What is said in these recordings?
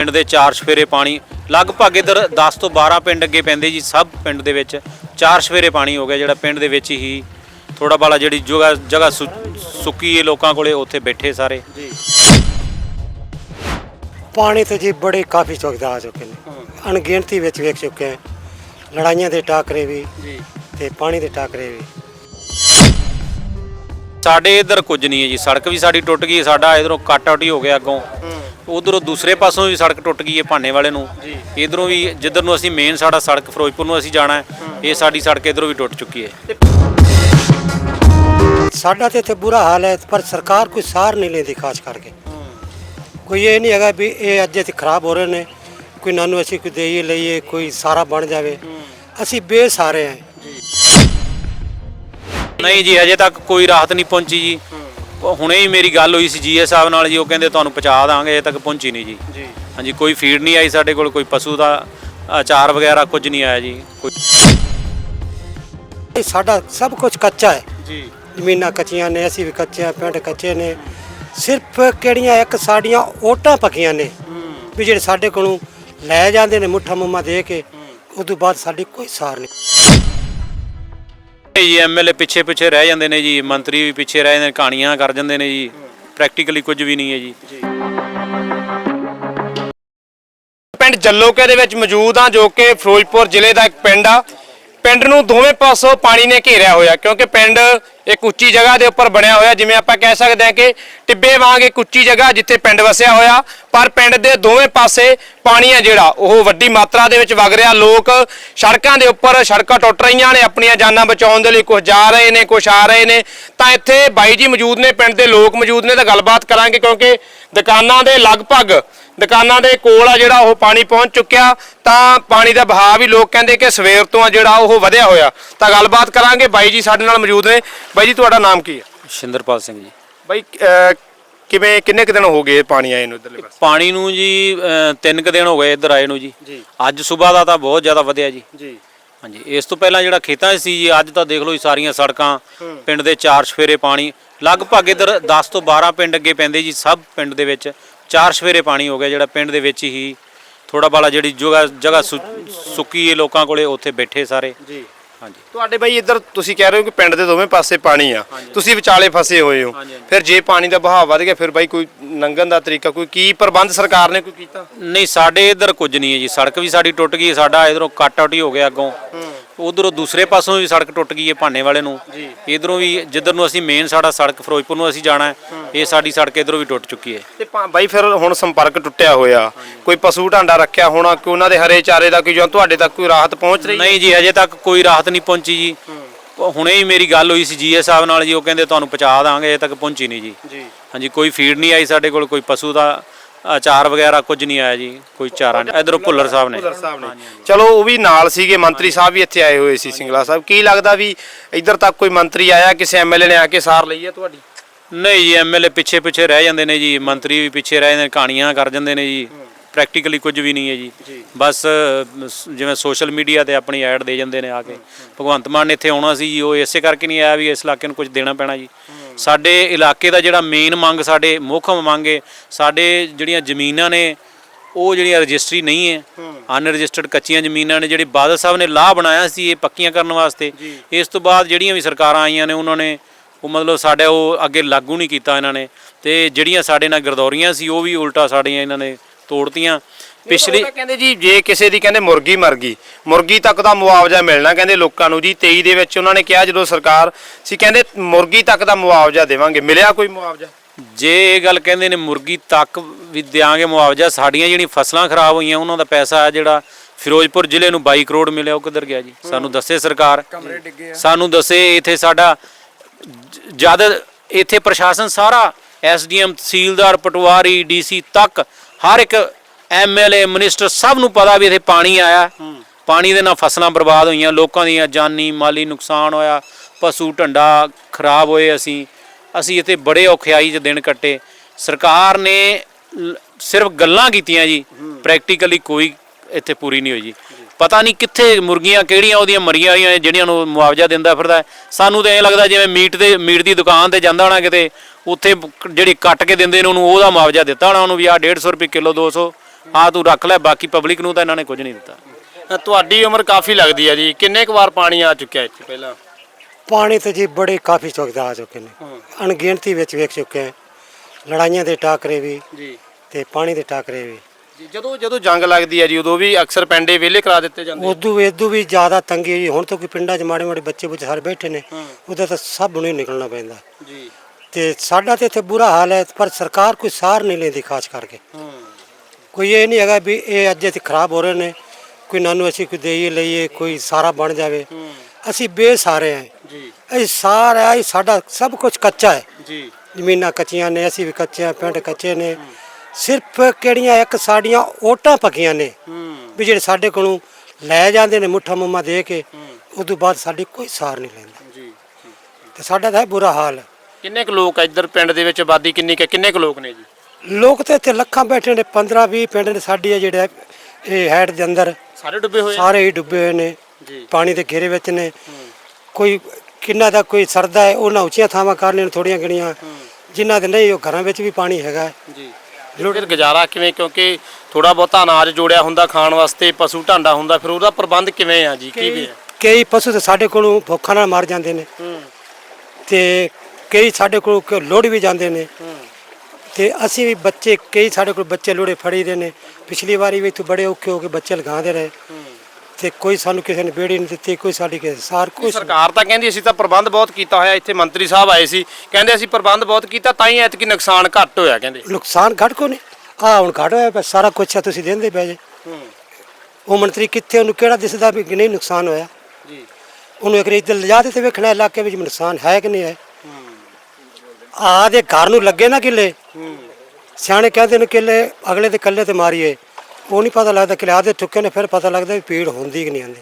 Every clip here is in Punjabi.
ਪਿੰਡ ਦੇ ਚਾਰ ਸਫੇਰੇ ਪਾਣੀ ਲਗਭਗ ਇਧਰ 10 ਤੋਂ 12 ਪਿੰਡ ਅੱਗੇ ਪੈਂਦੇ ਜੀ ਸਭ ਪਿੰਡ ਦੇ ਵਿੱਚ ਚਾਰ ਸਫੇਰੇ ਪਾਣੀ ਹੋ ਗਿਆ ਜਿਹੜਾ ਪਿੰਡ ਦੇ ਵਿੱਚ ਹੀ ਥੋੜਾ ਬਾਲਾ ਜਿਹੜੀ ਜਗ੍ਹਾ ਜਗ੍ਹਾ ਸੁੱਕੀ ਹੈ ਲੋਕਾਂ ਕੋਲੇ ਉੱਥੇ ਬੈਠੇ ਸਾਰੇ। ਪਾਣੀ ਤੇ ਜੀ ਬੜੇ ਕਾਫੀ ਸੁਵਿਧਾ ਆ ਚੁੱਕੇ ਨੇ। ਅਣਗਿਣਤੀ ਵਿੱਚ ਵੇਖ ਚੁੱਕੇ ਹਾਂ ਲੜਾਈਆਂ ਦੇ ਟਾਕਰੇ ਵੀ ਜੀ। ਤੇ ਪਾਣੀ ਦੇ ਟਾਕਰੇ ਵੀ। ਸਾਡੇ ਇਧਰ ਕੁਝ ਨਹੀਂ ਹੈ ਜੀ ਸੜਕ ਵੀ ਸਾਡੀ ਟੁੱਟ ਗਈ ਸਾਡਾ ਇਧਰੋਂ ਕੱਟ ਆਊਟ ਹੀ ਹੋ ਗਿਆ ਅੱਗੋਂ। ਉਧਰੋਂ ਦੂਸਰੇ ਪਾਸੋਂ ਵੀ ਸੜਕ ਟੁੱਟ ਗਈ ਹੈ ਭਾਨੇ ਵਾਲੇ ਨੂੰ। ਇਧਰੋਂ ਵੀ ਜਿੱਧਰ ਨੂੰ ਅਸੀਂ ਮੇਨ ਸਾਡਾ ਸੜਕ ਫਿਰੋਜ਼ਪੁਰ ਨੂੰ ਅਸੀਂ ਜਾਣਾ ਹੈ ਇਹ ਸਾਡੀ ਸੜਕ ਇਧਰੋਂ ਵੀ ਟੁੱਟ ਚੁੱਕੀ ਹੈ। ਸਾਡਾ ਤੇ ਇੱਥੇ ਬੁਰਾ ਹਾਲ ਹੈ ਪਰ ਸਰਕਾਰ ਕੋਈ ਸਾਰ ਨਹੀਂ ਲੈਂਦੀ ਖਾਸ ਕਰਕੇ। ਕੋਈ ਇਹ ਨਹੀਂ ਹੈਗਾ ਵੀ ਇਹ ਅੱਜ ਤੇ ਖਰਾਬ ਹੋ ਰਹੇ ਨੇ ਕੋਈ ਨਾਨੂੰ ਅਸੀਂ ਕੋਈ ਦੇਈਏ ਲਈਏ ਕੋਈ ਸਾਰਾ ਬਣ ਜਾਵੇ। ਅਸੀਂ ਬੇਸਹਾਰੇ ਹਾਂ। ਨਹੀਂ ਜੀ ਅਜੇ ਤੱਕ ਕੋਈ ਰਾਹਤ ਨਹੀਂ ਪਹੁੰਚੀ ਜੀ। ਹੁਣੇ ਹੀ ਮੇਰੀ ਗੱਲ ਹੋਈ ਸੀ ਜੀਏ ਸਾਹਿਬ ਨਾਲ ਜੀ ਉਹ ਕਹਿੰਦੇ ਤੁਹਾਨੂੰ ਪਹੁੰਚਾ ਦਾਂਗੇ ਅਜੇ ਤੱਕ ਪਹੁੰਚੀ ਨਹੀਂ ਜੀ। ਜੀ। ਹਾਂਜੀ ਕੋਈ ਫੀਡ ਨਹੀਂ ਆਈ ਸਾਡੇ ਕੋਲ ਕੋਈ ਪਸ਼ੂ ਦਾ ਅਚਾਰ ਵਗੈਰਾ ਕੁਝ ਨਹੀਂ ਆਇਆ ਜੀ ਕੋਈ ਸਾਡਾ ਸਭ ਕੁਝ ਕੱਚਾ ਹੈ। ਜੀ। ਜ਼ਮੀਨਾਂ ਕੱਚੀਆਂ ਨੇ ਅਸੀਂ ਵੀ ਕੱਚੇ ਹਾਂ ਪਿੰਡ ਕੱਚੇ ਨੇ। ਸਿਰਫ ਕਿਹੜੀਆਂ ਇੱਕ ਸਾਡੀਆਂ ਓਟਾਂ ਪੱਕੀਆਂ ਨੇ ਵੀ ਜਿਹੜੇ ਸਾਡੇ ਕੋਲੋਂ ਲੈ ਜਾਂਦੇ ਨੇ ਮੁੱਠਾ ਮੁੰਮਾ ਦੇ ਕੇ ਉਸ ਤੋਂ ਬਾਅਦ ਸਾਡੀ ਕੋਈ ਸਾਰ ਨਹੀਂ। ਜੀ ਐਮਐਲਏ ਪਿੱਛੇ ਪਿੱਛੇ ਰਹਿ ਜਾਂਦੇ ਨੇ ਜੀ, ਮੰਤਰੀ ਵੀ ਪਿੱਛੇ ਰਹਿ ਜਾਂਦੇ ਨੇ, ਕਹਾਣੀਆਂ ਕਰ ਜਾਂਦੇ ਨੇ ਜੀ ਪ੍ਰੈਕਟੀਕਲੀ ਕੁਝ ਵੀ ਨਹੀਂ ਹੈ ਜੀ। ਪਿੰਡ ਜੱਲੋਕੇ ਦੇ ਵਿੱਚ ਮੌਜੂਦ ਆ ਜੋ ਕਿ ਫਿਰੋਜ਼ਪੁਰ ਜ਼ਿਲ੍ਹੇ ਦਾ ਇੱਕ ਪਿੰਡ ਆ। ਪਿੰਡ ਨੂੰ ਦੋਵੇਂ ਪਾਸੋਂ ਪਾਣੀ ਨੇ ਘੇਰਿਆ ਹੋਇਆ, ਕਿਉਂਕਿ ਪਿੰਡ ਇੱਕ ਉੱਚੀ ਜਗ੍ਹਾ ਦੇ ਉੱਪਰ ਬਣਿਆ ਹੋਇਆ, ਜਿਵੇਂ ਆਪਾਂ ਕਹਿ ਸਕਦੇ ਹਾਂ ਕਿ ਟਿੱਬੇ ਵਾਂਗ ਇੱਕ ਉੱਚੀ ਜਗ੍ਹਾ ਜਿੱਥੇ ਪਿੰਡ ਵਸਿਆ ਹੋਇਆ, ਪਰ ਪਿੰਡ ਦੇ ਦੋਵੇਂ ਪਾਸੇ ਪਾਣੀ ਆ ਜਿਹੜਾ, ਉਹ ਵੱਡੀ ਮਾਤਰਾ ਦੇ ਵਿੱਚ ਵਗ ਰਿਹਾ। ਲੋਕ ਸੜਕਾਂ ਦੇ ਉੱਪਰ ਸੜਕਾਂ ਟੁੱਟ ਰਹੀਆਂ ਨੇ, ਆਪਣੀਆਂ ਜਾਨਾਂ ਬਚਾਉਣ ਦੇ ਲਈ ਕੁਝ ਜਾ ਰਹੇ ਨੇ ਕੁਝ ਆ ਰਹੇ ਨੇ। ਤਾਂ ਇੱਥੇ ਬਾਈ ਜੀ ਮੌਜੂਦ ਨੇ, ਪਿੰਡ ਦੇ ਲੋਕ ਮੌਜੂਦ ਨੇ, ਤਾਂ ਗੱਲਬਾਤ ਕਰਾਂਗੇ, ਕਿਉਂਕਿ ਦੁਕਾਨਾਂ ਦੇ ਲਗਭਗ ਦੁਕਾਨਾਂ ਦੇ ਕੋਲ ਆ ਜਿਹੜਾ ਉਹ ਪਾਣੀ ਪਹੁੰਚ ਚੁੱਕਿਆ ਤਾਂ ਪਾਣੀ ਦਾ ਵਹਾਅ ਵੀ ਲੋਕ ਕਹਿੰਦੇ ਕਿ ਸਵੇਰ ਤੋਂ ਆ ਜਿਹੜਾ ਉਹ ਵਧਿਆ ਹੋਇਆ। ਤਾਂ ਗੱਲਬਾਤ ਕਰਾਂਗੇ ਬਾਈ ਜੀ ਸਾਡੇ ਨਾਲ ਮੌਜੂਦ ਨੇ। ਬਾਈ ਜੀ ਤੁਹਾਡਾ ਨਾਮ ਕੀ ਹੈ? ਸ਼ਿੰਦਰਪਾਲ ਸਿੰਘ ਜੀ। ਬਾਈ ਅਹ, ਕਿਵੇਂ ਕਿੰਨੇ ਕੁ ਦਿਨ ਹੋ ਗਏ ਪਾਣੀ ਆਏ ਨੂੰ ਇਧਰਲੇ ਪਾਸੇ? ਪਾਣੀ ਨੂੰ ਜੀ ਅਹ, ਤਿੰਨ ਕੁ ਦਿਨ ਹੋ ਗਏ ਇੱਧਰ ਆਏ ਨੂੰ ਜੀ। ਜੀ। ਅੱਜ ਸਵੇਰ ਦਾ ਤਾਂ ਬਹੁਤ ਜ਼ਿਆਦਾ ਵਧਿਆ ਜੀ। ਜੀ। ਹਾਂਜੀ ਇਸ ਤੋਂ ਪਹਿਲਾਂ ਜਿਹੜਾ ਖੇਤਾਂ 'ਚ ਸੀ ਜੀ ਅੱਜ ਤਾਂ ਦੇਖ ਲਓ ਜੀ ਸਾਰੀਆਂ ਸੜਕਾਂ ਪਿੰਡ ਦੇ ਚਾਰ ਸਫੇਰੇ ਪਾਣੀ ਲਗਭਗ ਇਧਰ 10 ਤੋਂ 12 ਪਿੰਡ ਅੱਗੇ ਪੈਂਦੇ ਜੀ ਸਭ ਪਿੰਡ ਦੇ ਵਿੱਚ। ਚਾਰ ਸਫੇਰੇ ਪਾਣੀ ਹੋ ਗਿਆ ਜਿਹੜਾ ਪਿੰਡ ਦੇ ਵਿੱਚ ਹੀ ਥੋੜਾ ਬਾਲਾ ਜਿਹੜੀ ਜਗ੍ਹਾ ਜਗ੍ਹਾ ਸੁ- ਸੁੱਕੀ ਹੈ ਲੋਕਾਂ ਕੋਲੇ ਉੱਥੇ ਬੈਠੇ ਸਾਰੇ। ਜੀ। ਹਾਂਜੀ। ਤੁਹਾਡੇ ਬਾਈ ਇੱਧਰ ਤੁਸੀਂ ਕਹਿ ਰਹੇ ਹੋ ਕਿ ਪਿੰਡ ਦੇ ਦੋਵੇਂ ਪਾਸੇ ਪਾਣੀ ਆ। ਤੁਸੀਂ ਵਿਚਾਲੇ ਫਸੇ ਹੋਏ ਹੋ। ਹਾਂਜੀ, ਹਾਂਜੀ। ਫਿਰ ਜੇ ਪਾਣੀ ਦਾ ਵਹਾਅ ਵਧ ਗਿਆ ਫਿਰ ਬਾਈ ਕੋਈ ਲੰਘਣ ਦਾ ਤਰੀਕਾ ਕੋਈ ਕੀ ਪ੍ਰਬੰਧ ਸਰਕਾਰ ਨੇ ਕੋਈ ਕੀਤਾ? ਨਹੀਂ ਸਾਡੇ ਇਧਰ ਕੁਝ ਨਹੀਂ ਹੈ ਜੀ। ਸੜਕ ਵੀ ਸਾਡੀ ਟੁੱਟ ਗਈ ਸਾਡਾ ਇਧਰੋਂ ਕੱਟ ਆਊਟ ਹੀ ਹੋ ਗਿਆ ਅੱਗੋਂ। ਉਧਰੋਂ ਦੂਸਰੇ ਪਾਸੋਂ ਵੀ ਸੜਕ ਟੁੱਟ ਗਈ ਹੈ ਭਾਨੇ ਵਾਲੇ ਨੂੰ। ਇਧਰੋਂ ਵੀ ਜਿੱਧਰ ਨੂੰ ਅਸੀਂ ਮੇਨ ਸਾਡਾ ਸੜਕ ਫਿਰੋਜ਼ਪੁਰ ਨੂੰ ਅਸੀਂ ਜਾਣਾ ਹੈ ਇਹ ਸਾਡੀ ਸੜਕ ਇਧਰੋਂ ਵੀ ਟੁੱਟ ਚੁੱਕੀ ਹੈ। ਤੇ ਬਾਈ ਫਿਰ ਹੁਣ ਸੰਪਰਕ ਟੁੱਟਿਆ ਹੋਇਆ। ਕੋਈ ਪਸ਼ੂ ਢਾਂਡਾ ਰੱਖਿਆ ਹੋਣਾ ਕਿ ਉਹਨਾਂ ਦੇ ਹਰੇ ਚਾਰੇ ਦਾ ਕੋਈ ਜਾਂ ਤੁਹਾਡੇ ਤੱਕ ਕੋਈ ਰਾਹਤ ਪਹੁੰਚ ਰਹੀ ਨਹੀਂ ਜੀ ਅਜੇ ਤੱਕ ਕੋਈ ਰਾਹਤ ਨਹੀਂ ਪਹੁੰਚੀ ਜੀ। ਉਹ ਹੁਣੇ ਹੀ ਮੇਰੀ ਗੱਲ ਹੋਈ ਸੀ ਜੀਏ ਸਾਹਿਬ ਨਾਲ ਜੀ ਉਹ ਕਹਿੰਦੇ ਤੁਹਾਨੂੰ ਪਹੁੰਚਾ ਦਾਂਗੇ ਅਜੇ ਤੱਕ ਪਹੁੰਚੀ ਨਹੀਂ ਜੀ। ਜੀ। ਹਾਂਜੀ ਕੋਈ ਫੀਡ ਨਹੀਂ ਆਈ ਸਾਡੇ ਕੋਲ ਕੋਈ ਪਸ਼ੂ ਦਾ ਅਚਾਰ ਵਗੈਰਾ ਕੁਝ ਨਹੀਂ ਆਇਆ ਜੀ ਕੋਈ ਚਾਰਾ ਨਹੀਂ। ਇਧਰੋਂ ਭੁੱਲਰ ਸਾਹਿਬ ਨੇ। ਸਾਹਿਬ ਨੇ। ਚਲੋ ਉਹ ਵੀ ਨਾਲ ਸੀਗੇ ਮੰਤਰੀ ਸਾਹਿਬ ਵੀ ਇੱਥੇ ਆਏ ਹੋਏ ਸੀ ਸਿੰਗਲਾ ਸਾਹਿਬ। ਕੀ ਲੱਗਦਾ ਵੀ ਇੱਧਰ ਤੱਕ ਕੋਈ ਮੰਤਰੀ ਆਇਆ ਕਿਸੇ ਐਮਐਲਏ ਨੇ ਆ ਕੇ ਸਾਰ ਲਈ ਹੈ ਤੁਹਾਡੀ? ਨਹੀਂ ਜੀ ਐਮਐਲਏ ਪਿੱਛੇ ਪਿੱਛੇ ਰਹਿ ਜਾਂਦੇ ਨੇ ਜੀ। ਮੰਤਰੀ ਵੀ ਪਿੱਛੇ ਰਹਿ ਜਾਂਦੇ ਨੇ ਕਹਾਣੀਆਂ ਕਰ ਜਾਂਦੇ ਨੇ ਜੀ। ਪ੍ਰੈਕਟੀਕਲੀ ਕੁਝ ਵੀ ਨਹੀਂ ਹੈ ਜੀ। ਬਸ ਜਿਵੇਂ ਸੋਸ਼ਲ ਮੀਡੀਆ ਤੇ ਆਪਣੀ ਐਡ ਦੇ ਜਾਂਦੇ ਨੇ ਆ ਕੇ। ਭਗਵੰਤ ਮਾਨ ਨੇ ਇੱਥੇ ਆਉਣਾ ਸੀ ਜੀ ਉਹ ਇਸੇ ਕਰਕੇ ਨਹੀਂ ਆਇਆ ਵੀ ਇਸ ਇਲਾਕੇ ਨੂੰ ਕੁਝ ਦੇਣਾ ਪੈਣਾ ਜੀ। ਸਾਡੇ ਇਲਾਕੇ ਦਾ ਜਿਹੜਾ ਮੇਨ ਮੰਗ ਸਾਡੇ ਮੁੱਖ ਮੰਗ ਹੈ ਸਾਡੇ ਜਿਹੜੀਆਂ ਜ਼ਮੀਨਾਂ ਨੇ ਉਹ ਜਿਹੜੀਆਂ ਰਜਿਸਟਰੀ ਨਹੀਂ ਹੈ। ਅਨਰਜਿਸਟਰਡ ਕੱਚੀਆਂ ਜ਼ਮੀਨਾਂ ਨੇ ਜਿਹੜੀ ਬਾਦਲ ਸਾਹਿਬ ਨੇ ਲਾਹ ਬਣਾਇਆ ਸੀ ਇਹ ਪੱਕੀਆਂ ਕਰਨ ਵਾਸਤੇ ਇਸ ਤੋਂ ਬਾਅਦ ਜਿਹੜੀਆਂ ਵੀ ਸਰਕਾਰਾਂ ਆਈਆਂ ਨੇ ਉਹਨਾਂ ਨੇ ਉਹ ਮਤਲਬ ਸਾਡੇ ਉਹ ਅੱਗੇ ਲਾਗੂ ਨਹੀਂ ਕੀਤਾ ਇਹਨਾਂ ਨੇ ਤੇ ਜਿਹੜੀਆਂ ਸਾਡੇ ਨਾਲ ਗਰਦੌਰੀਆਂ ਸੀ ਉਹ ਵੀ ਉਲਟਾ ਸਾਡੀਆਂ ਇਹਨਾਂ ਨੇ ਤੋੜਤੀਆਂ। ਪਿਛਲੀ ਕਹਿੰਦੇ ਜੀ ਜੇ ਕਿਸੇ ਦੀ ਕਹਿੰਦੇ ਮੁਰਗੀ ਮਰ ਗਈ ਮੁਰਗੀ ਤੱਕ ਦਾ ਮੁਆਵਜ਼ਾ ਮਿਲਣਾ ਕਹਿੰਦੇ ਲੋਕਾਂ ਨੂੰ ਜੀ 23 ਦੇ ਵਿੱਚ ਉਹਨਾਂ ਨੇ ਕਿਹਾ ਜਦੋਂ ਸਰਕਾਰ ਸੀ ਕਹਿੰਦੇ ਮੁਰਗੀ ਤੱਕ ਦਾ ਮੁਆਵਜ਼ਾ ਦੇਵਾਂਗੇ ਮਿਲਿਆ ਕੋਈ ਮੁਆਵਜ਼ਾ? ਜੇ ਇਹ ਗੱਲ ਕਹਿੰਦੇ ਨੇ ਮੁਰਗੀ ਤੱਕ ਵੀ ਦਿਆਂਗੇ ਮੁਆਵਜ਼ਾ ਸਾਡੀਆਂ ਜਿਹੜੀਆਂ ਫਸਲਾਂ ਖਰਾਬ ਹੋਈਆਂ ਉਹਨਾਂ ਦਾ ਪੈਸਾ ਹੈ ਜਿਹੜਾ ਫਿਰੋਜ਼ਪੁਰ ਜ਼ਿਲ੍ਹੇ ਨੂੰ 22 ਕਰੋੜ ਮਿਲਿਆ ਉਹ ਕਿੱਧਰ ਗਿਆ ਜੀ? ਸਾਨੂੰ ਦੱਸੇ ਸਰਕਾਰ। ਸਾਨੂੰ ਦੱਸੇ ਇੱਥੇ ਸਾਡਾ ਜਦ ਇੱਥੇ ਪ੍ਰਸ਼ਾਸਨ ਸਾਰਾ ਐਸਡੀਐਮ ਤਹਿਸੀਲਦਾਰ ਪਟਵਾਰੀ ਡੀਸੀ ਤੱਕ ਹਰ ਇੱਕ ਐਮਐਲਏ ਮਿਨਿਸਟਰ ਸਭ ਨੂੰ ਪਤਾ ਵੀ ਇੱਥੇ ਪਾਣੀ ਆਇਆ। ਪਾਣੀ ਦੇ ਨਾਲ ਫਸਲਾਂ ਬਰਬਾਦ ਹੋਈਆਂ ਲੋਕਾਂ ਦੀਆਂ ਜਾਨੀ ਮਾਲੀ ਨੁਕਸਾਨ ਹੋਇਆ ਪਸ਼ੂ ਢੰਡਾ ਖਰਾਬ ਹੋਏ ਅਸੀਂ। ਅਸੀਂ ਇੱਥੇ ਬੜੇ ਔਖਿਆਈ 'ਚ ਦਿਨ ਕੱਟੇ। ਸਰਕਾਰ ਨੇ ਸਿਰਫ ਗੱਲਾਂ ਕੀਤੀਆਂ ਜੀ। ਪ੍ਰੈਕਟੀਕਲੀ ਕੋਈ ਇੱਥੇ ਪੂਰੀ ਨਹੀਂ ਹੋਈ ਜੀ। ਪਤਾ ਨਹੀਂ ਕਿੱਥੇ ਮੁਰਗੀਆਂ ਕਿਹੜੀਆਂ ਉਹਦੀਆਂ ਮਰੀਆਂ ਹੋਈਆਂ ਜਿਹੜੀਆਂ ਨੂੰ ਮੁਆਵਜ਼ਾ ਦਿੰਦਾ ਫਿਰਦਾ। ਸਾਨੂੰ ਤਾਂ ਐਂ ਲੱਗਦਾ ਜਿਵੇਂ ਮੀਟ ਦੇ ਮੀਟ ਦੀ ਦੁਕਾਨ ਤੇ ਜਾਂਦਾ ਹੋਣਾ ਕਿਤੇ ਉੱਥੇ ਜਿਹੜੀ ਕੱਟ ਕੇ ਦਿੰਦੇ ਨੇ ਉਹਨੂੰ ਉਹਦਾ ਮੁਆਵਜ਼ਾ ਦਿੱਤਾ ਹੋਣਾ ਉਹਨੂੰ ਵੀ ਆਹ 150 ਰੁਪਏ ਕਿਲੋ 200 ਆ ਤੂੰ ਰੱਖ ਲੈ ਬਾਕੀ ਪਬਲਿਕ ਨੂੰ ਤਾਂ ਇਹਨਾਂ ਨੇ ਕੁਝ ਨਹੀਂ ਦਿੱਤਾ। ਤੁਹਾਡੀ ਉਮਰ ਕਾਫੀ ਲੱਗਦੀ ਹੈ ਜੀ। ਕਿੰਨੇ ਕੁ ਵਾਰ ਪਾਣੀ ਆ ਚੁੱਕਿਆ ਇੱਥੇ ਪਹਿਲਾਂ? ਪਾਣੀ ਤੇ ਜੀ ਬੜੇ ਕਾਫੀ ਚੁੱਕਦਾ ਆ ਚੁੱਕੇ ਨੇ। ਅਣਗਿਣਤੀ ਵਿੱਚ ਵੇਖ ਚੁੱਕੇ ਹਾਂ। ਲੜਾਈਆਂ ਦੇ ਟਾਕਰੇ ਵੀ ਜੀ। ਤੇ ਪਾਣੀ ਦੇ ਟਾਕਰੇ ਵੀ। ਜੀ ਜਦੋਂ ਜਦੋਂ ਜੰਗ ਲੱਗਦੀ ਹੈ ਜੀ ਉਦੋਂ ਵੀ ਅਕਸਰ ਪੈਂਡੇ ਵਿਹਲੇ ਕਰਾ ਦਿੱਤੇ ਜਾਂਦੇ ਆ। ਉਦੋਂ ਇਦੋਂ ਵੀ ਜ਼ਿਆਦਾ ਤੰਗੀ ਜੀ ਹੁਣ ਤਾਂ ਕੋਈ ਪਿੰਡਾਂ 'ਚ ਮਾੜੇ ਮਾੜੇ ਬੱਚੇ ਬੁੱਚੇ ਸਾਰੇ ਬੈਠੇ ਨੇ। ਉਹਦਾ ਤਾਂ ਸਭ ਨੂੰ ਹੀ ਨਿਕਲਣਾ ਪੈਂਦਾ। ਜੀ। ਤੇ ਸਾਡਾ ਤੇ ਇੱਥੇ ਬੁਰਾ ਹਾਲ ਹੈ ਪਰ ਸਰਕਾਰ ਕੋਈ ਸਾਰ ਨਹੀਂ ਲੈਂਦੀ ਖਾਸ ਕਰਕੇ। ਹੂੰ। ਕੋਈ ਇਹ ਨਹੀਂ ਹੈਗਾ ਵੀ ਇਹ ਅੱਜ ਤੇ ਖਰਾਬ ਹੋ ਰਹੇ ਨੇ ਕੋਈ ਨਾਨੂੰ ਅਸੀਂ ਕੋਈ ਦੇਈਏ ਲਈਏ ਕੋਈ ਸਾਰਾ ਬਣ ਜਾਵੇ। ਅਸੀਂ ਬੇਸਹਾਰੇ ਹਾਂ। ਜੀ। ਅਸੀਂ ਸਾਰਾ ਹੀ ਸਾਡਾ ਸਭ ਕੁਝ ਕੱਚਾ ਹੈ। ਜੀ। ਜ਼ਮੀਨਾਂ ਕੱਚੀਆਂ ਨੇ ਅਸੀਂ ਵੀ ਕੱਚੇ ਹਾਂ ਪਿੰਡ ਕੱਚੇ ਨੇ। ਸਿਰਫ ਕਿਹੜੀਆਂ ਇੱਕ ਸਾਡੀਆਂ ਓਟਾਂ ਪੱਕੀਆਂ ਨੇ। ਵੀ ਜਿਹੜੇ ਸਾਡੇ ਕੋਲੋਂ ਲੈ ਜਾਂਦੇ ਨੇ ਮੁੱਠਾ ਮੁੰਮਾ ਦੇ ਕੇ ਉਸ ਤੋਂ ਬਾਅਦ ਸਾਡੀ ਕੋਈ ਸਾਰ ਨਹੀਂ ਲੈਂਦਾ। ਜੀ ਤੇ ਸਾਡਾ ਤਾਂ ਇਹ ਬੁਰਾ ਹਾਲ ਹੈ। ਕਿੰਨੇ ਕੁ ਲੋਕ ਆ ਇੱਧਰ ਪਿੰਡ ਦੇ ਵਿੱਚ? ਆਬਾਦੀ ਕਿੰਨੀ ਕੁ ਹੈ? ਕਿੰਨੇ ਕੁ ਲੋਕ ਨੇ ਜੀ? ਲੋਕ ਤੇ ਇੱਥੇ ਲੱਖਾਂ ਬੈਠੇ ਨੇ 15 20 ਪਿੰਡ ਨੇ ਸਾਡੀ ਆ ਜਿਹੜੇ ਇਹ ਹੈਡ ਦੇ ਅੰਦਰ। ਸਾਰੇ ਡੁੱਬੇ ਹੋਏ ਆ? ਸਾਰੇ ਹੀ ਡੁੱਬੇ ਹੋਏ ਨੇ। ਜੀ। ਪਾਣੀ ਦੇ ਘੇਰੇ ਵਿੱਚ ਨੇ। ਕੋਈ ਕਿੰਨਾ ਦਾ ਕੋਈ ਸਰਦਾ ਹੈ ਉਹਨਾਂ ਉੱਚੀਆਂ ਥਾਵਾਂ ਕਰ ਲੈਣ ਥੋੜੀਆਂ ਗਣੀਆਂ। ਜਿਨ੍ਹਾਂ ਦੇ ਨਹੀਂ ਉਹ ਘਰਾਂ ਵਿੱਚ ਵੀ ਪਾਣੀ ਹੈਗਾ। ਹੈ। ਜੀ। ਫਿਰ ਗੁਜ਼ਾਰਾ ਕਿਵੇਂ? ਕਿਉਂਕਿ ਥੋੜਾ ਬਹੁਤਾ ਅਨਾਜ ਜੋੜਿਆ ਹੁੰਦਾ ਖਾਣ ਵਾਸਤੇ ਪਸ਼ੂ ਢਾਂਡਾ ਹੁੰਦਾ ਫਿਰ ਉਹਦਾ ਪ੍ਰਬੰਧ ਕਿਵੇਂ ਆ ਜੀ? ਕੀ ਵੀ ਹੈ ਕਈ ਪਸ਼ੂ ਤਾਂ ਸਾਡੇ ਕੋਲੋਂ ਭੁੱਖਾਂ ਨਾਲ ਮਰ ਜਾਂਦੇ ਨੇ। ਹੂੰ। ਤੇ ਕਈ ਸਾਡੇ ਕੋਲ ਲੋੜ ਵੀ ਜਾਂਦੇ ਨੇ। ਤੇ ਅਸੀਂ ਵੀ ਬੱਚੇ ਕਈ ਸਾਡੇ ਕੋਲ ਬੱਚੇ ਲੋੜੇ ਫੜੀ ਦੇ ਨੇ। ਪਿਛਲੀ ਵਾਰੀ ਵੀ ਇੱਥੇ ਬੜੇ ਔਖੇ ਹੋ ਕੇ ਬੱਚੇ ਲਗਾਉਂਦੇ ਰਹੇ। ਤੇ ਕੋਈ ਸਾਨੂੰ ਕਿਸੇ ਨੇ ਬੇੜੀ ਨਹੀਂ ਦਿੱਤੀ ਕੋਈ ਸਾਡੀ ਕਿਸੇ ਸਾਰ ਕੋਈ ਸਰਕਾਰ ਤਾਂ ਕਹਿੰਦੀ ਅਸੀਂ ਤਾਂ ਪ੍ਰਬੰਧ ਬਹੁਤ ਕੀਤਾ ਹੋਇਆ ਇੱਥੇ ਮੰਤਰੀ ਸਾਹਿਬ ਆਏ ਸੀ। ਕਹਿੰਦੇ ਅਸੀਂ ਪ੍ਰਬੰਧ ਬਹੁਤ ਕੀਤਾ ਤਾਂ ਹੀ ਐਤਕੀ ਨੁਕਸਾਨ ਘੱਟ ਹੋਇਆ ਕਹਿੰਦੇ। ਨੁਕਸਾਨ ਘੱਟ ਕੋ ਨਹੀਂ? ਆ ਹੁਣ ਘੱਟ ਹੋਇਆ ਪਿਆ ਸਾਰਾ ਕੁਛ ਆ ਤੁਸੀਂ ਦਿੰਦੇ ਪਏ ਜੇ। ਉਹ ਮੰਤਰੀ ਕਿੱਥੇ ਉਹਨੂੰ ਕਿਹੜਾ ਦਿਸਦਾ ਵੀ ਨਹੀਂ ਨੁਕਸਾਨ ਹੋਇਆ? ਜੀ। ਉਹਨੂੰ ਇੱਕ ਰੀਤ ਲਿਜਾ ਤੇ ਵੇਖਣਾ ਇਲਾਕੇ ਵਿੱਚ ਨੁਕਸਾਨ ਹੈ ਕਿ ਨਹੀਂ ਹੈ? ਆ ਦੇ ਘਰ ਨੂੰ ਲੱਗੇ ਨਾ ਕਿੱਲੇ ਸਿਆਣੇ ਕਹਿੰਦੇ ਨੇ ਕਿੱਲੇ ਅਗਲੇ ਦੇ ਕੱਲੇ ਤੇ ਮਾਰੀਏ। ਉਹ ਨਹੀਂ ਪਤਾ ਲੱਗਦਾ ਕਿ ਆਦੇ ਠੁੱਕੇ ਨੇ ਫਿਰ ਪਤਾ ਲੱਗਦਾ ਵੀ ਪੀੜ ਹੁੰਦੀ ਕਿ ਨਹੀਂ ਹੁੰਦੀ।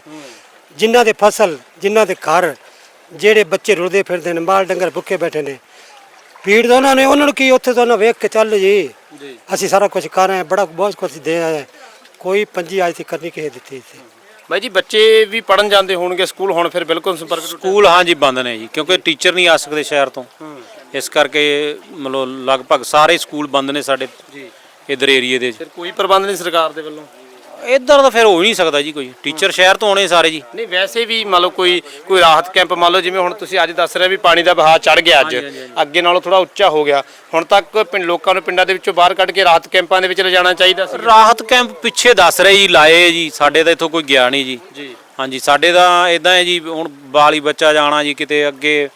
ਜਿਨ੍ਹਾਂ ਦੇ ਫਸਲ ਜਿਨ੍ਹਾਂ ਦੇ ਘਰ ਜਿਹੜੇ ਬੱਚੇ ਰੁਲਦੇ ਫਿਰਦੇ ਨੇ ਮਾਲ ਡੰਗਰ ਭੁੱਖੇ ਬੈਠੇ ਨੇ ਪੀੜ ਤਾਂ ਉਹਨਾਂ ਨੇ ਉਹਨਾਂ ਨੂੰ ਕੀ ਉੱਥੇ ਤਾਂ ਉਹਨਾਂ ਵੇਖ ਕੇ ਚੱਲ ਜੀ। ਜੀ। ਅਸੀਂ ਸਾਰਾ ਕੁਝ ਕਰ ਰਹੇ ਬੜਾ ਬਹੁਤ ਕੁਝ ਦੇ ਆਏ। ਕੋਈ ਪੰਜੀ ਅੱਜ ਤੱਕ ਨਹੀਂ ਕਿਸੇ ਦਿੱਤੀ ਇੱਥੇ ਬਾਈ ਜੀ ਬੱਚੇ ਵੀ ਪੜਨ ਜਾਂਦੇ ਹੋਣਗੇ ਸਕੂਲ ਹੁਣ ਫਿਰ ਬਿਲਕੁਲ ਸੰਪਰਕ ਸਕੂਲ ਹਾਂਜੀ ਬੰਦ ਨੇ ਜੀ ਕਿਉਂਕਿ ਟੀਚਰ ਨਹੀਂ ਆ ਸਕਦੇ ਸ਼ਹਿਰ ਤੋਂ। ਇਸ ਕਰਕੇ ਮਤਲਬ ਲਗਭਗ ਸਾਰੇ ਸਕੂਲ ਬੰਦ ਨੇ ਸਾਡੇ ਜੀ। ਇਧਰ ਏਰੀਏ ਦੇ ਫਿਰ ਕੋਈ ਪ੍ਰਬੰਧ ਨਹੀਂ ਸਰਕਾਰ ਦੇ ਵੱਲੋਂ? ਇੱਧਰ ਤਾਂ ਫਿਰ ਹੋ ਹੀ ਨਹੀਂ ਸਕਦਾ ਜੀ ਕੋਈ। ਟੀਚਰ ਸ਼ਹਿਰ ਤੋਂ ਆਉਣੇ ਸਾਰੇ ਜੀ। ਨਹੀਂ ਵੈਸੇ ਵੀ ਮੰਨ ਲਓ ਕੋਈ ਕੋਈ ਰਾਹਤ ਕੈਂਪ ਮੰਨ ਲਓ ਜਿਵੇਂ ਹੁਣ ਤੁਸੀਂ ਅੱਜ ਦੱਸ ਰਹੇ ਵੀ ਪਾਣੀ ਦਾ ਵਹਾਅ ਚੜ ਗਿਆ ਅੱਜ। ਅੱਗੇ ਨਾਲੋਂ ਥੋੜਾ ਉੱਚਾ ਹੋ ਗਿਆ। ਹੁਣ ਤੱਕ ਪਿੰਡ ਲੋਕਾਂ ਨੂੰ ਪਿੰਡਾਂ ਦੇ ਵਿੱਚੋਂ ਬਾਹਰ ਕੱਢ ਕੇ ਰਾਹਤ ਕੈਂਪਾਂ ਦੇ ਵਿੱਚ ਲਿਜਾਣਾ ਚਾਹੀਦਾ ਸੀ। ਰਾਹਤ ਕੈਂਪ ਪਿੱਛੇ ਦੱਸ ਰਹੇ ਜੀ ਲਾਏ ਜੀ। ਸਾਡੇ ਤਾਂ ਇੱਥੋਂ ਕੋਈ ਗਿਆ ਨਹੀਂ ਜੀ। ਜੀ। ਹਾਂਜੀ ਸਾਡੇ ਤਾਂ ਇਦਾਂ ਹੈ ਜੀ ਹੁਣ ਬਾਲੀ ਬੱਚਾ ਜਾਣਾ ਜੀ ਕਿਤੇ ਅੱਗੇ।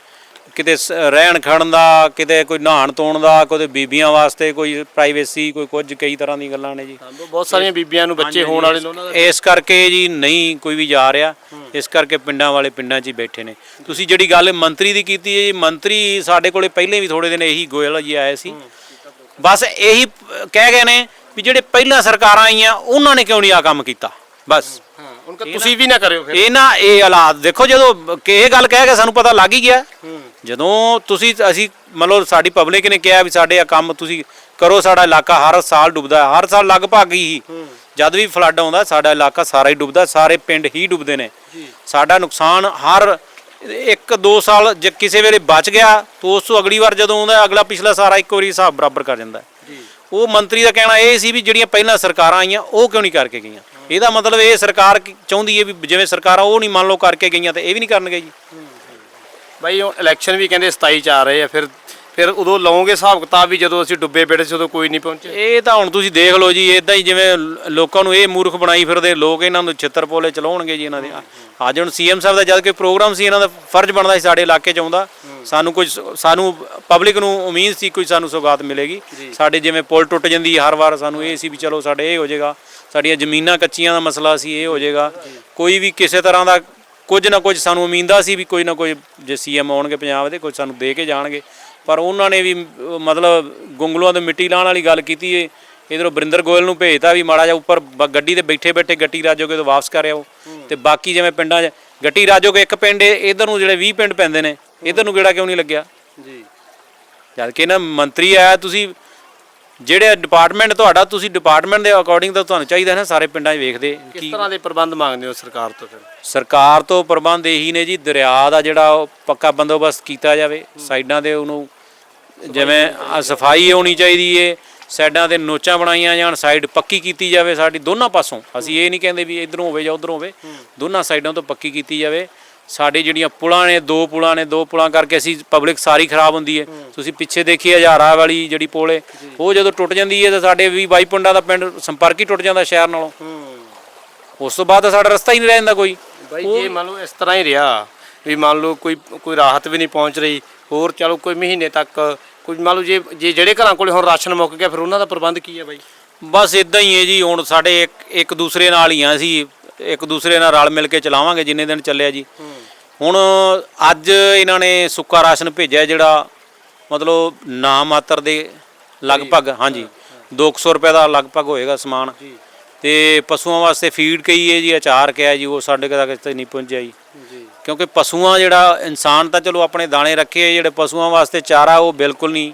ਕਿਤੇ ਸ- ਰਹਿਣ ਖੜਨ ਦਾ ਕਿਤੇ ਕੋਈ ਨਹਾਣ ਧੋਣ ਦਾ ਕੋਈ ਬੀਬੀਆਂ ਵਾਸਤੇ ਕੋਈ ਪ੍ਰਾਈਵੇਸੀ ਕੋਈ ਕੁਝ ਕਈ ਤਰ੍ਹਾਂ ਦੀਆਂ ਗੱਲਾਂ ਨੇ ਜੀ। ਬਹੁਤ ਸਾਰੀਆਂ ਬੀਬੀਆਂ ਨੂੰ ਬੱਚੇ ਹੋਣ ਵਾਲੇ ਨੇ ਉਹਨਾਂ ਦਾ ਇਸ ਕਰਕੇ ਜੀ ਨਹੀਂ ਕੋਈ ਵੀ ਜਾ ਰਿਹਾ। ਇਸ ਕਰਕੇ ਪਿੰਡਾਂ ਵਾਲੇ ਪਿੰਡਾਂ 'ਚ ਹੀ ਬੈਠੇ ਨੇ। ਤੁਸੀਂ ਜਿਹੜੀ ਗੱਲ ਮੰਤਰੀ ਦੀ ਕੀਤੀ ਹੈ ਜੀ ਮੰਤਰੀ ਸਾਡੇ ਕੋਲੇ ਪਹਿਲੇ ਵੀ ਥੋੜੇ ਦਿਨ ਇਹੀ ਗੋਇਲ ਜੀ ਆਏ ਸੀ। ਬਸ ਇਹੀ ਪ- ਕਹਿ ਗਏ ਨੇ ਵੀ ਜਿਹੜੇ ਪਹਿਲਾਂ ਸਰਕਾਰਾਂ ਆਈਆਂ ਉਹਨਾਂ ਨੇ ਕਿਉਂ ਨਹੀਂ ਆ ਕੰਮ ਕੀਤਾ? ਬਸ। ਹਾਂ ਉਹਨਾਂ ਤੁਸੀਂ ਵੀ ਨਾ ਕਰਿਓ ਫਿਰ। ਇਹ ਨਾ ਇਹ ਹਾਲਾਤ ਦੇਖੋ ਜਦੋਂ ਕਿ ਇਹ ਗੱਲ ਕਹਿ ਕੇ ਸਾਨੂੰ ਪਤਾ ਲੱਗ ਹੀ ਗਿਆ। ਜਦੋਂ ਤੁਸੀਂ ਅਸੀਂ ਮਤਲਬ ਸਾਡੀ ਪਬਲਿਕ ਨੇ ਕਿਹਾ ਵੀ ਸਾਡੇ ਆ ਕੰਮ ਤੁਸੀਂ ਕਰੋ ਸਾਡਾ ਇਲਾਕਾ ਹਰ ਸਾਲ ਡੁੱਬਦਾ। ਹਰ ਸਾਲ ਲਗਭਗ ਹੀ ਜਦ ਵੀ ਫਲੱਡ ਆਉਂਦਾ ਸਾਡਾ ਇਲਾਕਾ ਸਾਰਾ ਹੀ ਡੁੱਬਦਾ ਸਾਰੇ ਪਿੰਡ ਹੀ ਡੁੱਬਦੇ ਨੇ। ਸਾਡਾ ਨੁਕਸਾਨ ਹਰ ਇੱਕ ਦੋ ਸਾਲ ਜੇ ਕਿਸੇ ਵੇਲੇ ਬਚ ਗਿਆ ਤਾਂ ਉਸ ਤੋਂ ਅਗਲੀ ਵਾਰ ਜਦੋਂ ਆਉਂਦਾ ਅਗਲਾ ਪਿਛਲਾ ਸਾਰਾ ਇੱਕ ਵਾਰੀ ਹਿਸਾਬ ਬਰਾਬਰ ਕਰ ਜਾਂਦਾ। ਉਹ ਮੰਤਰੀ ਦਾ ਕਹਿਣਾ ਇਹ ਸੀ ਵੀ ਜਿਹੜੀਆਂ ਪਹਿਲਾਂ ਸਰਕਾਰਾਂ ਆਈਆਂ ਉਹ ਕਿਉਂ ਨਹੀਂ ਕਰਕੇ ਗਈਆਂ? ਇਹਦਾ ਮਤਲਬ ਇਹ ਸਰਕਾਰ ਚਾਹੁੰਦੀ ਹੈ ਵੀ ਜਿਵੇਂ ਸਰਕਾਰਾਂ ਉਹ ਨਹੀਂ ਮੰਨ ਲਓ ਕਰਕੇ ਗਈਆਂ ਤੇ ਇਹ ਵੀ ਨਹੀਂ ਕਰਨਗੇ ਜੀ। ਬਾਈ ਉਹ ਇਲੈਕਸ਼ਨ ਵੀ ਕਹਿੰਦੇ 27 ਚ ਆ ਰਹੇ ਆ ਫਿਰ ਫਿਰ ਉਦੋਂ ਲਓਗੇ ਹਿਸਾਬ ਕਿਤਾਬ ਵੀ ਜਦੋਂ ਅਸੀਂ ਡੁੱਬੇ ਬੈਠੇ ਸੀ ਉਦੋਂ ਕੋਈ ਨਹੀਂ ਪਹੁੰਚੇ ਇਹ ਤਾਂ ਹੁਣ ਤੁਸੀਂ ਦੇਖ ਲਓ ਜੀ ਇਦਾਂ ਹੀ ਜਿਵੇਂ ਲੋਕਾਂ ਨੂੰ ਇਹ ਮੂਰਖ ਬਣਾਈ ਫਿਰਦੇ ਲੋਕ ਇਹਨਾਂ ਨੂੰ ਛਿੱਤਰ ਪੋਲੇ ਚਲਾਉਣਗੇ ਜੀ ਇਹਨਾਂ ਦੇ। ਅੱਜ ਹੁਣ ਸੀਐਮ ਸਾਹਿਬ ਦਾ ਜਦ ਕੋਈ ਪ੍ਰੋਗਰਾਮ ਸੀ ਇਹਨਾਂ ਦਾ ਫਰਜ਼ ਬਣਦਾ ਸੀ ਸਾਡੇ ਇਲਾਕੇ 'ਚ ਆਉਂਦਾ। ਸਾਨੂੰ ਕੁਝ ਸਾਨੂੰ ਪਬਲਿਕ ਨੂੰ ਉਮੀਦ ਸੀ ਕੋਈ ਸਾਨੂੰ ਸੌਗਾਤ ਮਿਲੇਗੀ। ਸਾਡੇ ਜਿਵੇਂ ਪੁਲ ਟੁੱਟ ਜਾਂਦੀ ਹਰ ਵਾਰ ਸਾਨੂੰ ਇਹ ਸੀ ਵੀ ਚਲੋ ਸਾਡੇ ਇਹ ਹੋ ਜਾਏਗਾ। ਸਾਡੀਆਂ ਜ਼ਮੀਨਾਂ ਕੱਚੀਆਂ ਦਾ ਮਸਲਾ ਸੀ ਇਹ ਹੋ ਜਾਏਗਾ। ਕੋਈ ਵੀ ਕਿਸੇ ਤਰ੍ਹਾਂ ਦਾ ਕੁਝ ਨਾ ਕੁਝ ਸਾਨੂੰ ਉਮੀਦਾਂ ਸੀ ਵੀ ਕੋਈ ਨਾ ਕੋਈ ਜੇ ਸੀਐਮ ਆਉਣਗੇ ਪੰਜਾਬ ਦੇ ਕੁਝ ਸਾਨੂੰ ਦੇ ਕੇ ਜਾਣਗੇ। ਪਰ ਉਹਨਾਂ ਨੇ ਵੀ ਮਤਲਬ ਗੁੰਗਲੂਆਂ ਤੋਂ ਮਿੱਟੀ ਲਾਉਣ ਵਾਲੀ ਗੱਲ ਕੀਤੀ ਏ। ਇਧਰੋਂ ਬਰਿੰਦਰ ਗੋਇਲ ਨੂੰ ਭੇਜਤਾ ਵੀ ਮਾੜਾ ਜਿਹਾ ਉੱਪਰ ਗੱਡੀ ਤੇ ਬੈਠੇ ਬੈਠੇ ਗੱਟੀ ਰਾਜੋਗੇ ਤੋਂ ਵਾਪਸ ਕਰ ਆਓ ਤੇ ਬਾਕੀ ਜਿਵੇਂ ਪਿੰਡਾਂ 'ਚ ਗੱਟੀ ਰਾਜੋਗੇ ਇੱਕ ਪਿੰਡ ਇਧਰ ਨੂੰ ਜਿਹੜੇ 20 ਪਿੰਡ ਪੈਂਦੇ ਨੇ ਇਧਰ ਨੂੰ ਕਿਹੜਾ ਕਿਉਂ ਨਹੀਂ ਲੱਗਿਆ? ਜੀ। ਜਦ ਕਿ ਨਾ ਮੰਤਰੀ ਆਇਆ ਤੁਸੀਂ ਜਿਹੜੇ ਡਿਪਾਰਟਮੈਂਟ ਤੁਹਾਡਾ ਤੁਸੀਂ ਡਿਪਾਰਟਮੈਂਟ ਦੇ ਅਕੋਰਡਿੰਗ ਤਾਂ ਤੁਹਾਨੂੰ ਚਾਹੀਦਾ ਨਾ ਸਾਰੇ ਪਿੰਡਾਂ 'ਚ ਵੇਖਦੇ ਕਿਸ ਤਰ੍ਹਾਂ ਦੇ ਪ੍ਰਬੰਧ ਮੰਗਦੇ ਹੋ ਸਰਕਾਰ ਤੋਂ ਫਿਰ? ਸਰਕਾਰ ਤੋਂ ਪ੍ਰਬੰਧ ਇਹੀ ਨੇ ਜੀ ਦਰਿਆ ਦਾ ਜਿਹੜਾ ਉਹ ਪੱਕਾ ਬੰਦੋਬਸਤ ਕੀਤਾ ਜਾਵੇ ਸਾਈਡਾਂ ਦੇ ਉਹਨੂੰ ਜਿਵੇਂ ਸਫ਼ਾਈ ਹੋਣੀ ਚਾਹੀਦੀ ਏ ਸਾਈਡਾਂ ਤੇ ਨੋਚਾਂ ਬਣਾਈਆਂ ਜਾਣ ਸਾਈਡ ਪੱਕੀ ਕੀਤੀ ਜਾਵੇ ਸਾਡੀ ਦੋਨਾਂ ਪਾਸੋਂ। ਅਸੀਂ ਇਹ ਨਹੀਂ ਕਹਿੰਦੇ ਵੀ ਇਧਰੋਂ ਹੋਵੇ ਜਾਂ ਉਧਰੋਂ ਹੋਵੇ ਦੋਨਾਂ ਸਾਈਡਾਂ ਤੋਂ ਪੱਕੀ ਕੀਤੀ ਜਾਵੇ। ਸਾਡੇ ਜਿਹੜੀਆਂ ਪੁਲਾਂ ਨੇ ਦੋ ਪੁਲਾਂ ਨੇ ਦੋ ਪੁਲਾਂ ਕਰਕੇ ਅਸੀਂ ਪਬਲਿਕ ਸਾਰੀ ਖਰਾਬ ਹੁੰਦੀ ਹੈ। ਤੁਸੀਂ ਪਿੱਛੇ ਦੇਖੀ ਹਜ਼ਾਰਾ ਵਾਲੀ ਜਿਹੜੀ ਪੁਲ ਹੈ ਉਹ ਜਦੋਂ ਟੁੱਟ ਜਾਂਦੀ ਹੈ ਤਾਂ ਸਾਡੇ ਵੀ ਬਾਈ ਪਿੰਡਾਂ ਦਾ ਪਿੰਡ ਸੰਪਰਕ ਹੀ ਟੁੱਟ ਜਾਂਦਾ ਸ਼ਹਿਰ ਨਾਲੋਂ। ਉਸ ਤੋਂ ਬਾਅਦ ਸਾਡਾ ਰਸਤਾ ਹੀ ਨਹੀਂ ਰਹਿ ਜਾਂਦਾ ਕੋਈ। ਬਾਈ ਜੇ ਮੰਨ ਲਓ ਇਸ ਤਰ੍ਹਾਂ ਹੀ ਰਿਹਾ ਵੀ ਮੰਨ ਲਓ ਕੋਈ ਕੋਈ ਰਾਹਤ ਵੀ ਨਹੀਂ ਪਹੁੰਚ ਰਹੀ ਹੋਰ ਚਲੋ ਕੋਈ ਮਹੀਨੇ ਤੱਕ ਕੋਈ ਮੰਨ ਲਓ ਜੇ ਜੇ ਜਿਹੜੇ ਘਰਾਂ ਕੋਲੇ ਹੁਣ ਰਾਸ਼ਨ ਮੁੱਕ ਗਿਆ ਫਿਰ ਉਹਨਾਂ ਦਾ ਪ੍ਰਬੰਧ ਕੀ ਹੈ ਬਾਈ? ਬਸ ਇਦਾਂ ਹੀ ਹੈ ਜੀ ਹੁਣ ਸਾਡੇ ਇੱਕ ਇੱਕ ਦੂਸਰੇ ਨਾਲ ਹੀ ਆ ਅਸੀਂ। ਇੱਕ ਦੂਸਰੇ ਨਾਲ ਰਲ ਮਿਲ ਕੇ ਚਲਾਵਾਂਗੇ ਜਿੰਨੇ ਦਿਨ ਚੱਲਿਆ ਜੀ। ਹੁਣ ਅੱਜ ਇਹਨਾਂ ਨੇ ਸੁੱਕਾ ਰਾਸ਼ਨ ਭੇਜਿਆ ਜਿਹੜਾ ਮਤਲਬ ਨਾ ਮਾਤਰ ਦੇ ਲਗਭਗ ਹਾਂਜੀ 200 ਰੁਪਏ ਦਾ ਲਗਭਗ ਹੋਏਗਾ ਸਮਾਨ। ਤੇ ਪਸ਼ੂਆਂ ਵਾਸਤੇ ਫੀਡ ਕਹੀ ਹੈ ਜੀ ਅਚਾਰ ਕਿਹਾ ਜੀ ਉਹ ਸਾਡੇ ਤੱਕ ਇੱਥੇ ਨਹੀਂ ਪਹੁੰਚਿਆ ਜੀ। ਕਿਉਂਕਿ ਪਸ਼ੂਆਂ ਜਿਹੜਾ ਇਨਸਾਨ ਤਾਂ ਚਲੋ ਆਪਣੇ ਦਾਣੇ ਰੱਖੇ ਜਿਹੜੇ ਪਸ਼ੂਆਂ ਵਾਸਤੇ ਚਾਰਾ ਉਹ ਬਿਲਕੁਲ ਨਹੀਂ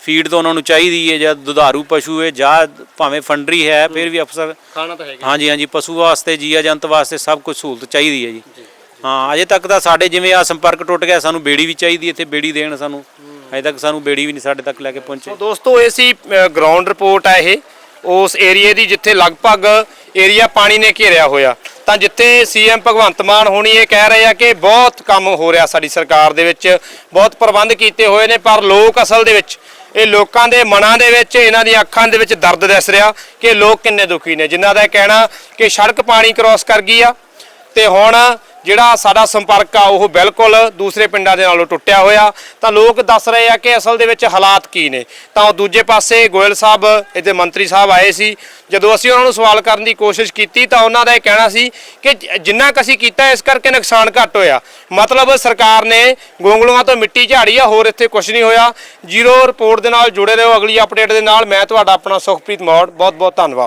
ਫੀਡ ਤਾਂ ਉਹਨਾਂ ਨੂੰ ਚਾਹੀਦੀ ਹੈ ਜਾਂ ਦੁਧਾਰੂ ਪਸ਼ੂ ਹੈ ਜਾਂ ਭਾਵੇਂ ਫੰਡਰੀ ਹੈ ਫਿਰ ਵੀ ਅਫਸਰ ਖਾਣਾ ਤਾਂ ਹੈਗਾ। ਹਾਂਜੀ ਹਾਂਜੀ ਪਸ਼ੂ ਵਾਸਤੇ ਜੀਆ ਜੰਤ ਵਾਸਤੇ ਸਭ ਕੁਝ ਸਹੂਲਤ ਚਾਹੀਦੀ ਹੈ ਜੀ। ਹਾਂ ਅਜੇ ਤੱਕ ਤਾਂ ਸਾਡੇ ਜਿਵੇਂ ਆ ਸੰਪਰਕ ਟੁੱਟ ਗਿਆ ਸਾਨੂੰ ਬੇੜੀ ਵੀ ਚਾਹੀਦੀ ਇੱਥੇ ਬੇੜੀ ਦੇਣ ਸਾਨੂੰ। ਅਜੇ ਤੱਕ ਸਾਨੂੰ ਬੇੜੀ ਵੀ ਨਹੀਂ ਸਾਡੇ ਤੱਕ ਲੈ ਕੇ ਪਹੁੰਚੇ। ਦੋਸਤੋ ਇਹ ਸੀ ਗਰਾਊਂਡ ਰਿਪੋਰਟ ਹੈ ਇਹ। ਉਸ ਏਰੀਏ ਦੀ ਜਿੱਥੇ ਲਗਭਗ ਏਰੀਆ ਪਾਣੀ ਨੇ ਘੇਰਿਆ ਹੋਇਆ। ਤਾਂ ਜਿੱਥੇ ਸੀਐਮ ਭਗਵੰਤ ਮਾਨ ਹੋਣੀ ਇਹ ਕਹਿ ਰਹੇ ਆ ਕਿ ਬਹੁਤ ਕੰਮ ਹੋ ਰਿਹਾ ਸਾਡੀ ਸਰਕਾਰ ਦੇ ਵਿੱਚ, ਬਹੁਤ ਪ੍ਰਬੰਧ ਕੀਤੇ ਹੋਏ ਨੇ, ਪਰ ਲੋਕ ਅਸਲ ਦੇ ਵਿੱਚ, ਇਹ ਲੋਕਾਂ ਦੇ ਮਨਾਂ ਦੇ ਵਿੱਚ, ਇਹਨਾਂ ਦੀਆਂ ਅੱਖਾਂ ਦੇ ਵਿੱਚ ਦਰਦ ਦਿਸ ਰਿਹਾ ਕਿ ਲੋਕ ਕਿੰਨੇ ਦੁਖੀ ਨੇ। ਜਿਨ੍ਹਾਂ ਦਾ ਇਹ ਕਹਿਣਾ ਕਿ ਸੜਕ ਪਾਣੀ ਕ੍ਰਾਸ ਕਰ ਗਈ ਆ, ਤੇ ਹੁਣ ਜਿਹੜਾ ਸਾਡਾ ਸੰਪਰਕ ਆ, ਉਹ ਬਿਲਕੁਲ ਦੂਸਰੇ ਪਿੰਡਾਂ ਦੇ ਨਾਲੋਂ ਟੁੱਟਿਆ ਹੋਇਆ। ਤਾਂ ਲੋਕ ਦੱਸ ਰਹੇ ਆ ਕਿ ਅਸਲ ਦੇ ਵਿੱਚ ਹਾਲਾਤ ਕੀ ਨੇ। ਤਾਂ ਉਹ ਦੂਜੇ ਪਾਸੇ ਗੋਇਲ ਸਾਹਿਬ, ਇਹਦੇ ਮੰਤਰੀ ਸਾਹਿਬ ਆਏ ਸੀ। ਜਦੋਂ ਅਸੀਂ ਉਹਨਾਂ ਨੂੰ ਸਵਾਲ ਕਰਨ ਦੀ ਕੋਸ਼ਿਸ਼ ਕੀਤੀ, ਤਾਂ ਉਹਨਾਂ ਦਾ ਇਹ ਕਹਿਣਾ ਸੀ ਕਿ ਜਿੰਨਾ ਕੁ ਅਸੀਂ ਕੀਤਾ, ਇਸ ਕਰਕੇ ਨੁਕਸਾਨ ਘੱਟ ਹੋਇਆ। ਮਤਲਬ ਸਰਕਾਰ ਨੇ ਗੋਂਗਲੂਆਂ ਤੋਂ ਮਿੱਟੀ ਝਾੜੀ ਆ, ਹੋਰ ਇੱਥੇ ਕੁਝ ਨਹੀਂ ਹੋਇਆ। ਜ਼ੀਰੋ ਰਿਪੋਰਟ ਦੇ ਨਾਲ ਜੁੜੇ ਰਹੋ। ਅਗਲੀ ਅਪਡੇਟ ਦੇ ਨਾਲ ਮੈਂ ਤੁਹਾਡਾ ਆਪਣਾ ਸੁਖਪ੍ਰੀਤ ਮੌੜ। ਬਹੁਤ ਬਹੁਤ ਧੰਨਵਾਦ।